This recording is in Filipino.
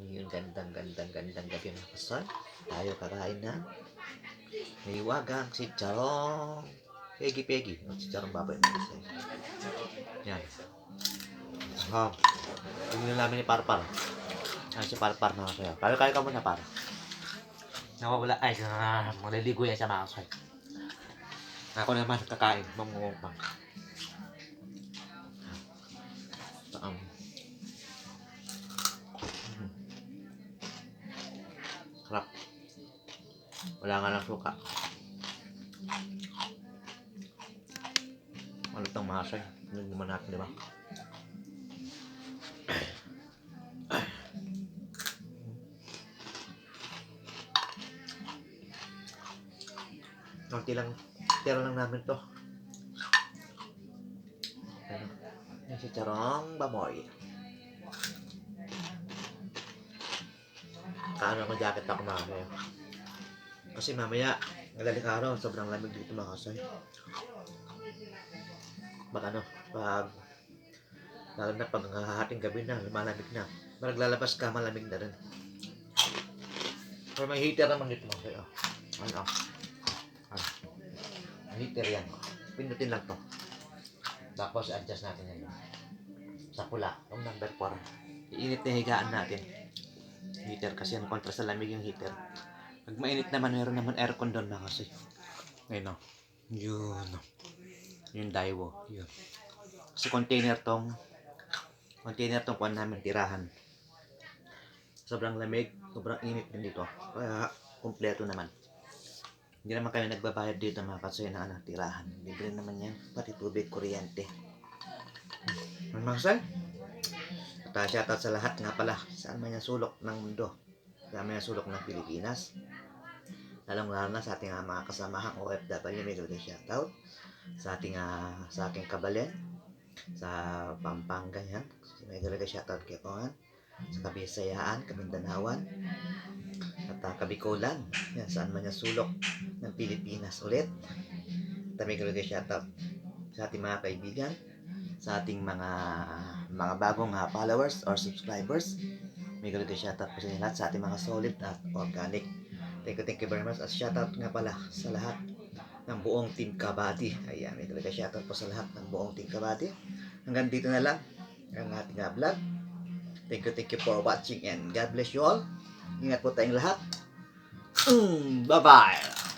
Ngayon, gandang, gandang, gandang gabi mga kasal. Tayo kakain na. May wagang si Charong. Pegi, pegi. O, si Charong baboy. Yan. Ah, Tingnan namin ni Parpar. Yan si Parpar mga kasal. Kaya kaya ka muna, Par. Nawawala. Ay, ah, maliligo yan sa mga kasal. Ako naman kakain. Mamungupang. Taam. Sarap. Wala nga lang suka. Ano itong masay? Hindi naman natin, di ba? Konti lang, tira lang namin to. Yan si Charong Bamoy. Kaano ko jacket ako mamaya. Kasi mamaya, nagaling araw, sobrang lamig dito mga kasoy. Pag ano, pag lalo na pag hahating gabi na, malamig na. Pag naglalabas ka, malamig na rin. Pero may heater naman dito mga kasoy. Oh. Ano? May heater yan. Pinutin lang to. Tapos adjust natin yan. Sa pula, yung number 4. Iinit na higaan natin heater kasi ang kontra sa lamig yung heater. Pag mainit naman, meron naman aircon doon na kasi. Ayun o. Yun. o. Yung Daiwo. Yun. Kasi container tong container tong kuhan namin tirahan. Sobrang lamig, sobrang init din dito. Kaya kumpleto naman. Hindi naman kami nagbabayad dito mga kasoy na ano, tirahan. Libre naman yan. Pati tubig, kuryente. Ano mga? At uh, shoutout sa lahat nga pala, saan man yung sulok ng mundo. Saan man yung sulok ng Pilipinas. Lalong lalo na sa ating uh, mga kasamahang OFW, may gawin shoutout. Sa ating, uh, sa aking kabalen, sa Pampanga yan. May gawin shoutout kay Kongan. Sa Kabisayaan, Kabindanawan, at uh, Kabikulan. Yan, saan man yung sulok ng Pilipinas ulit. At may gawin shoutout sa ating mga kaibigan, sa ating mga mga bagong uh, followers or subscribers. May galit shoutout po sa lahat sa ating mga solid at organic. Thank you, thank you very much. At shoutout nga pala sa lahat ng buong Team Kabady. Ayan, may talaga shoutout po sa lahat ng buong Team Kabady. Hanggang dito na lang ang ating uh, vlog. Thank you, thank you for watching and God bless you all. Ingat po tayong lahat. Bye-bye!